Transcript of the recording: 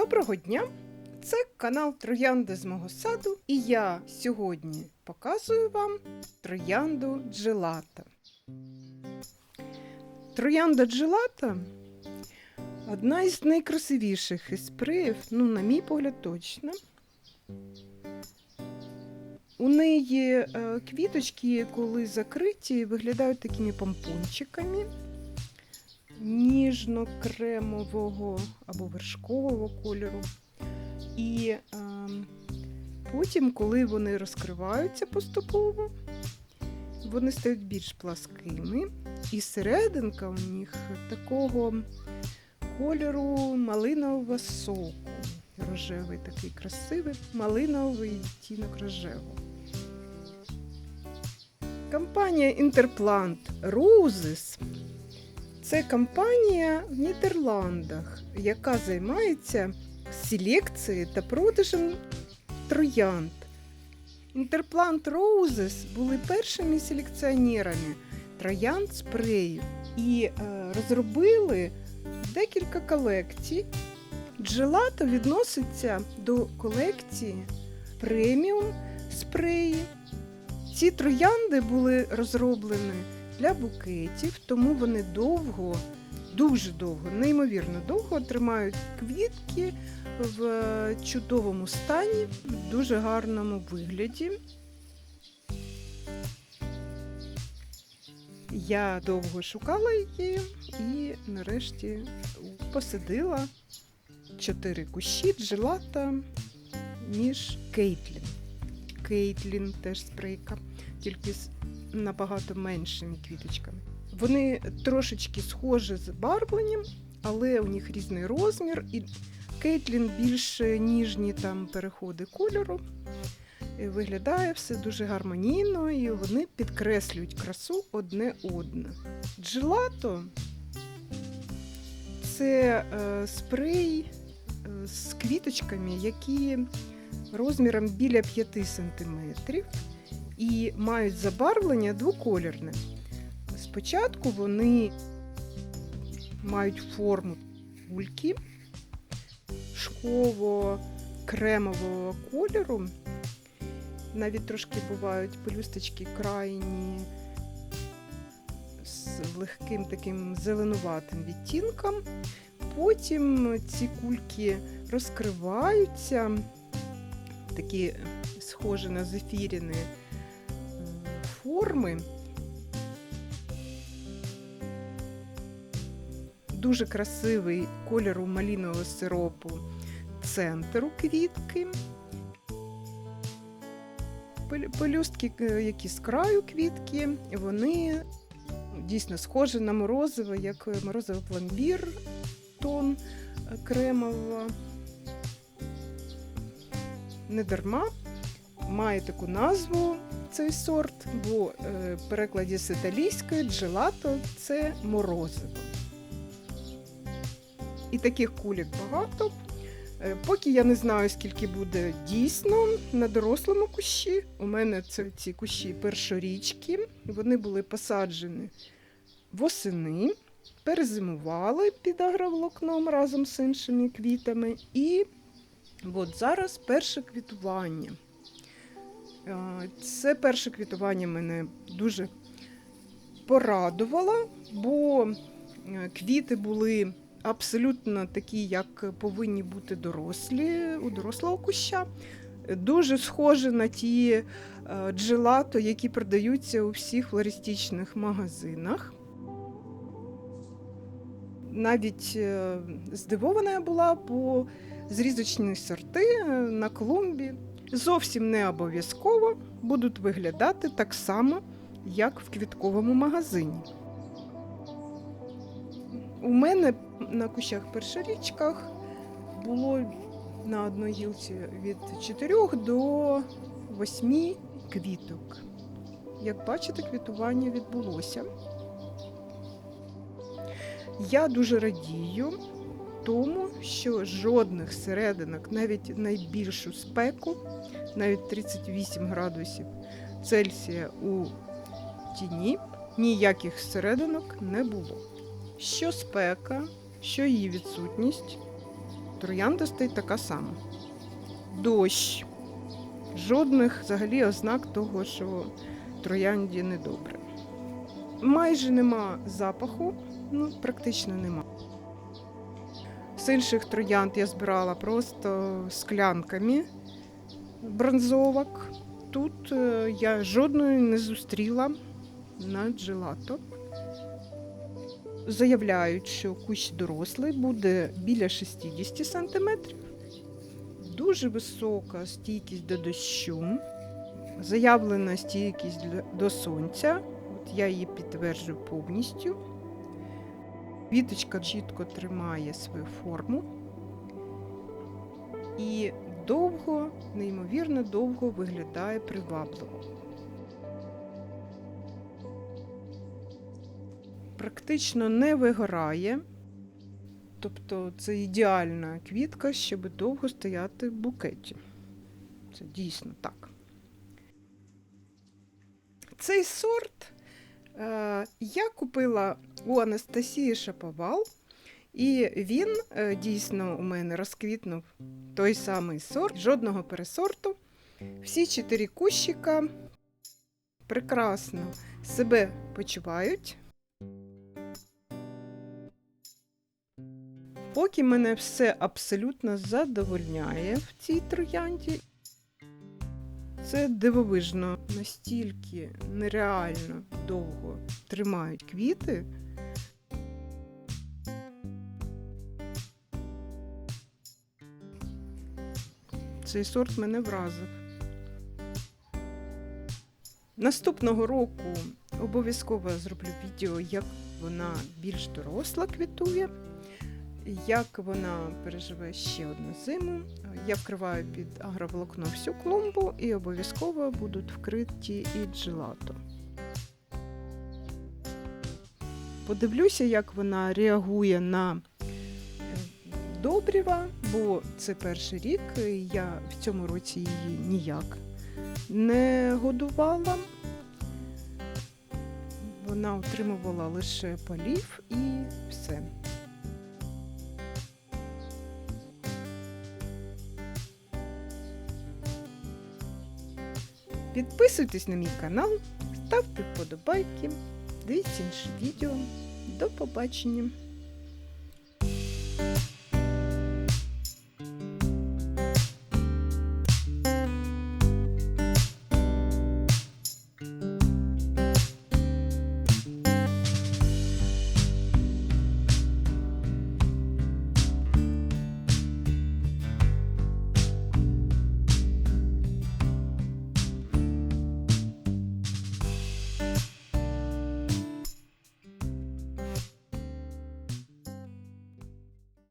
Доброго дня! Це канал Троянди з мого саду, і я сьогодні показую вам троянду джелата. Троянда джелата одна із найкрасивіших із ну, на мій погляд, точно. У неї е, квіточки, коли закриті, виглядають такими помпончиками ніжно-кремового або вершкового кольору. І е, потім, коли вони розкриваються поступово, вони стають більш пласкими. І серединка у них такого кольору малинового соку. Рожевий такий красивий малиновий відтінок рожевого. Компанія Interplant Roses це компанія в Нідерландах, яка займається селекцією та продажем троянд. Interplant Roses були першими селекціонерами троянд спрею і е, розробили декілька колекцій. Джелато відноситься до колекції преміум спреї. Ці троянди були розроблені для букетів, тому вони довго, дуже довго, неймовірно довго тримають квітки в чудовому стані, в дуже гарному вигляді. Я довго шукала її і нарешті посадила чотири кущі джелата між Кейтлін. Кейтлін теж спрейка, тільки з набагато меншими квіточками. Вони трошечки схожі з барвленням, але у них різний розмір, і Кейтлін більш ніжні там переходи кольору. І Виглядає все дуже гармонійно, і вони підкреслюють красу одне одне. Джелато це е, спрей е, з квіточками, які розміром біля 5 см і мають забарвлення двокольорне. Спочатку вони мають форму кульки шково-кремового кольору. Навіть трошки бувають пелюсточки крайні з легким таким зеленуватим відтінком. Потім ці кульки розкриваються, такі схожі на зефіріни форми. Дуже красивий кольору малінового сиропу центр у квітки. Пелюстки, які з краю квітки, вони дійсно схожі на морозиво, як морозиво пломбір, тон кремового. Не дарма має таку назву цей сорт, бо в перекладі з італійської джелато це морозиво. І таких кулік багато. Поки я не знаю, скільки буде дійсно на дорослому кущі. У мене це ці кущі першорічки. Вони були посаджені восени, перезимували під агроволокном разом з іншими квітами. І от зараз перше квітування. Це перше квітування мене дуже порадувало, бо квіти були абсолютно такі, як повинні бути дорослі у дорослого куща. Дуже схожі на ті джелато, які продаються у всіх флористичних магазинах. Навіть здивована я була, бо зрізочні сорти на клумбі зовсім не обов'язково будуть виглядати так само, як в квітковому магазині. У мене на кущах першорічках було на одній гілці від 4 до 8 квіток. Як бачите, квітування відбулося. Я дуже радію тому, що жодних серединок, навіть найбільшу спеку, навіть 38 градусів Цельсія у тіні, ніяких серединок не було. Що спека, що її відсутність Троянда стоїть така сама. Дощ. Жодних взагалі ознак того, що троянді недобре. Майже нема запаху, ну, практично нема. Інших троянд я збирала просто склянками бронзовок. Тут е, я жодної не зустріла на джелато. Заявляють, що кущ дорослий буде біля 60 см. Дуже висока стійкість до дощу, заявлена стійкість до сонця. От я її підтверджую повністю. Віточка чітко тримає свою форму і довго, неймовірно довго виглядає привабливо. Практично не вигорає, тобто це ідеальна квітка, щоб довго стояти в букеті. Це дійсно так. Цей сорт я купила у Анастасії Шаповал, і він е, дійсно у мене розквітнув той самий сорт, жодного пересорту. Всі чотири кущика прекрасно себе почувають. Поки мене все абсолютно задовольняє в цій троянді. Це дивовижно, настільки нереально довго тримають квіти. Цей сорт мене вразив. Наступного року обов'язково зроблю відео, як вона більш доросла квітує, як вона переживе ще одну зиму. Я вкриваю під агроволокно всю клумбу і обов'язково будуть вкриті і джелато. Подивлюся, як вона реагує на е, добрива, бо це перший рік. Я в цьому році її ніяк не годувала. Вона отримувала лише полів і все. Підписуйтесь на мій канал, ставте вподобайки, дивіться інші відео. До побачення!